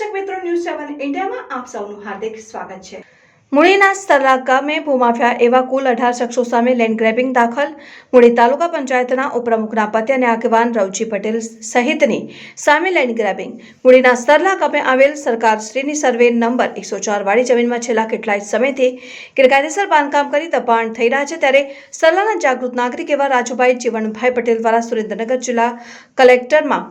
News સેવન ઇન્ડિયામાં આપ સૌનું હાર્દિક સ્વાગત છે. મૂળીના સ્તરલા ગામે ભૂમાફિયા એવા કુલ અઢાર શખ્સો સામે લેન્ડ ગ્રેબિંગ દાખલ. મૂળી તાલુકા પંચાયતના ઉપપ્રમુખના પતિ અને આગેવાન રવજી પટેલ સહિતની સામે લેન્ડ ગ્રેબિંગ. મૂળીના સ્તરલા ગામે આવેલ સરકારશ્રીની સર્વે નંબર એકસો વાળી જમીનમાં છેલ્લા કેટલાય સમયથી ગેરકાયદેસર બાંધકામ કરી દબાણ થઈ રહ્યા છે. ત્યારે સરલાના જાગૃત નાગરિક એવા રાજુભાઈ જીવણભાઈ પટેલ દ્વારા સુરેન્દ્રનગર જિલ્લા કલેક્ટરમાં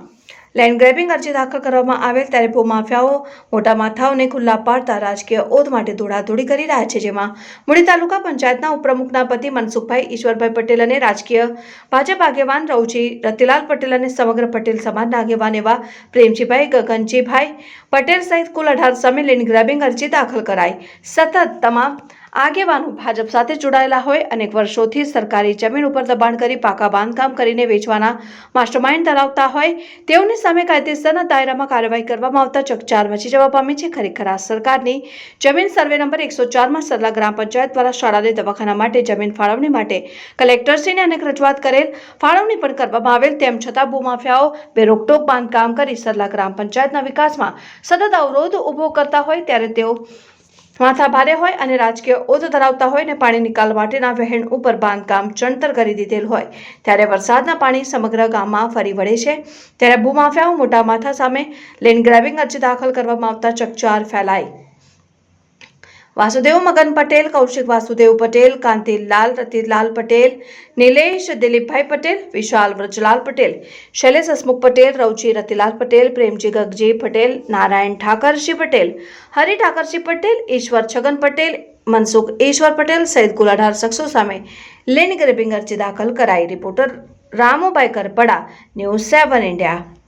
લેન્ડ ગ્રેબિંગ અરજી દાખલ કરવામાં આવેલ ત્યારે ભૂમાફિયાઓ મોટા માથાઓને ખુલ્લા પાડતા રાજકીય ઓધ માટે દોડાદોડી કરી રહ્યા છે, જેમાં મૂળી તાલુકા પંચાયતના ઉપપ્રમુખના પતિ મનસુખભાઈ, ઈશ્વરભાઈ પટેલ અને રાજકીય ભાજપ આગેવાન રવજી રતિલાલ પટેલ અને સમગ્ર પટેલ સમાજના આગેવાન એવા પ્રેમજીભાઈ, ગગનજીભાઈ પટેલ સહિત કુલ અઢાર સામે લેન્ડ ગ્રેબિંગ અરજી દાખલ કરાઈ. સતત તમામ આગેવાનો ભાજપ સાથે જોડાયેલા હોય અનેક વર્ષોથી સરકારી જમીન ઉપર દબાણ કરી પાકા બાંધકામ કરીને વેચવાના માસ્ટરમાઇન્ડ ધરાવતા હોય, તેઓની સામે કાયદેસરના દાયરામાં કાર્યવાહી કરવામાં આવતા ચકચાર મચી જવા પામી છે. ખરેખર આ સરકારની જમીન સર્વે નંબર એકસો ચારમાં સરલા ગ્રામ પંચાયત દ્વારા શાળાને દવાખાના માટે જમીન ફાળવણી માટે કલેક્ટરશ્રીને અનેક રજૂઆત કરેલ. ફાળવણી પણ કરવામાં આવેલ, તેમ છતાં ભૂમાફિયાઓ બેરોકટોક બાંધકામ કરી સરલા ગ્રામ પંચાયતના વિકાસમાં સતત અવરોધ ઊભો કરતા હોય, ત્યારે તેઓ માથા ભારે હોય અને રાજકીય ઓધ ધરાવતા હોય ને પાણી નિકાલ માટેના વહેણ ઉપર બાંધકામ ચણતર કરી દીધેલ હોય. ત્યારે વરસાદના પાણી સમગ્ર ગામમાં ફરી વળે છે. ત્યારે ભૂમાફિયાઓ મોટા માથા સામે લેન્ડ ગ્રેબિંગ અરજી દાખલ કરવામાં આવતા ચકચાર ફેલાઈ વાસુદેવ, મગન પટેલ, કૌશિક વાસુદેવ પટેલ, કાંતિલાલ રતિલાલ પટેલ, નિલેશ દિલીપભાઈ પટેલ, વિશાલ વ્રજલાલ પટેલ, શૈલેષ હસમુખ પટેલ, રવજી રતિલાલ પટેલ, પ્રેમજી ગગજી પટેલ, નારાયણ ઠાકરજી પટેલ, હરિ ઠાકરજી પટેલ, ઈશ્વર છગન પટેલ, મનસુખ ઈશ્વર પટેલ સહિત કુલ અઢાર શખ્સો સામે લેન ગ્રેબિંગ અરજી દાખલ કરાઈ. Reporter Ramubhai Karpada, news seven India.